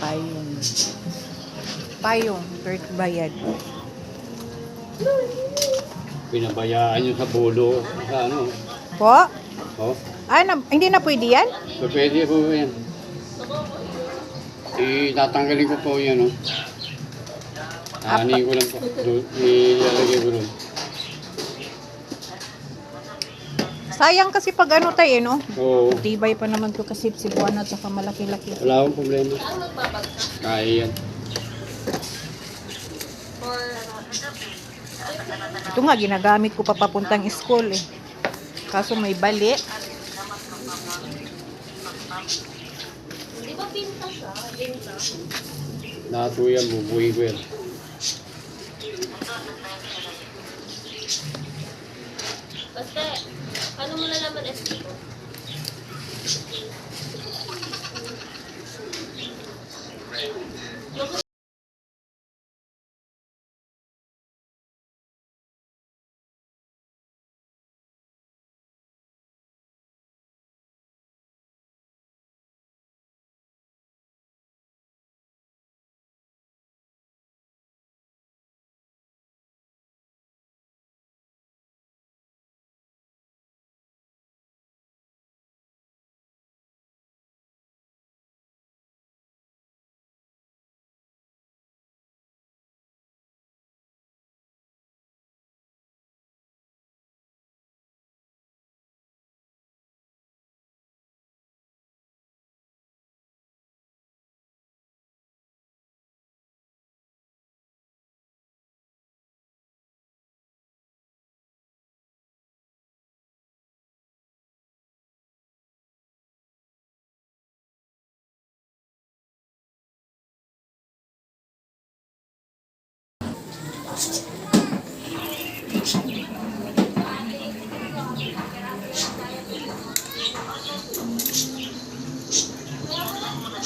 payong. Payong, third bayad. Pinabayaan nyo sa bulo. Sa ano. Po? Oh. Ah, na, hindi na pwede yan? So, pwede po yan. Itatanggalin ko po yan, oh. Aanin ko lang po. Ilalagay ko rin. Sayang kasi pag ano tayo, eh, no? Oo. Tibay pa naman to kasi sibuan at saka malaki-laki. Wala akong problema. Kaya yan. Ito nga, ginagamit ko pa papuntang school eh. Kaso may bali. Di ba pinta siya? Pinta? Lahat po yan, bubuhay ko yan. Basta, ano mo na naman SP ko?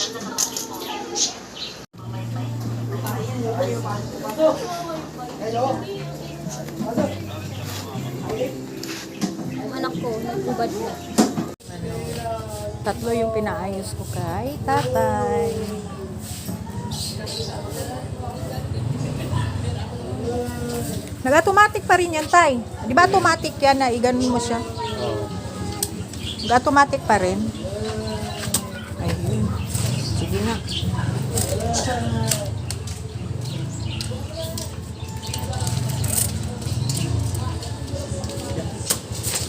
Anak ko, nagubad na. Tatlo yung pinaayos ko kay tatay. Nag-automatic pa rin yan, tay. Di ba automatic yan na iganon mo siya? Nag-automatic pa rin. Na.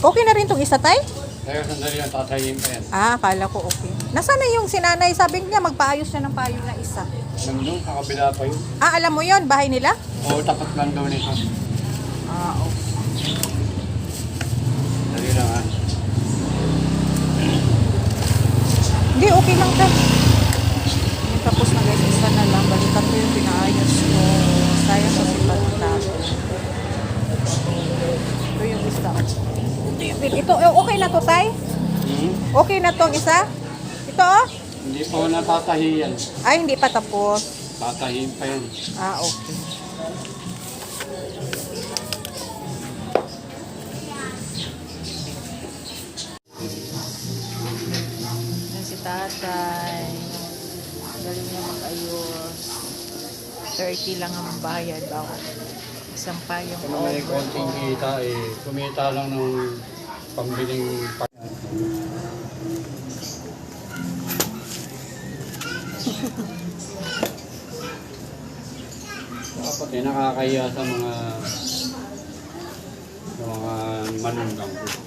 Okay na rin tong isa, tay? Kaya sandali lang, tatayin pa yan. Ah, akala ko okay. Nasaan na yung sinanay? Sabi niya magpaayos siya ng payo na isa. Nandun, sa kabila pa yun. Ah, alam mo yon bahay nila? Oo, tapat lang daw nito. Ah, okay. Dali lang, ha. Hindi, okay lang ka. Tapos na guys, isa na lang. Balikan ko yung pinaayos ko. Sayang kasi pagtapos. Ito yung isa. Ito, yung, ito eh, okay na to, Tay? Hmm? Okay na tong isa? Ito, oh? Hindi pa ako natatahiyan. Ay, hindi pa tapos. Tatahiin pa yan. Ah, okay. Yan si tatay. Galing niya mag-ayos. 30 lang ang bayad daw. Isang payong Kung may konting kita, eh, kumita lang ng pambiling pa. Dapat eh, nakakahiya sa mga sa mga manugang ko.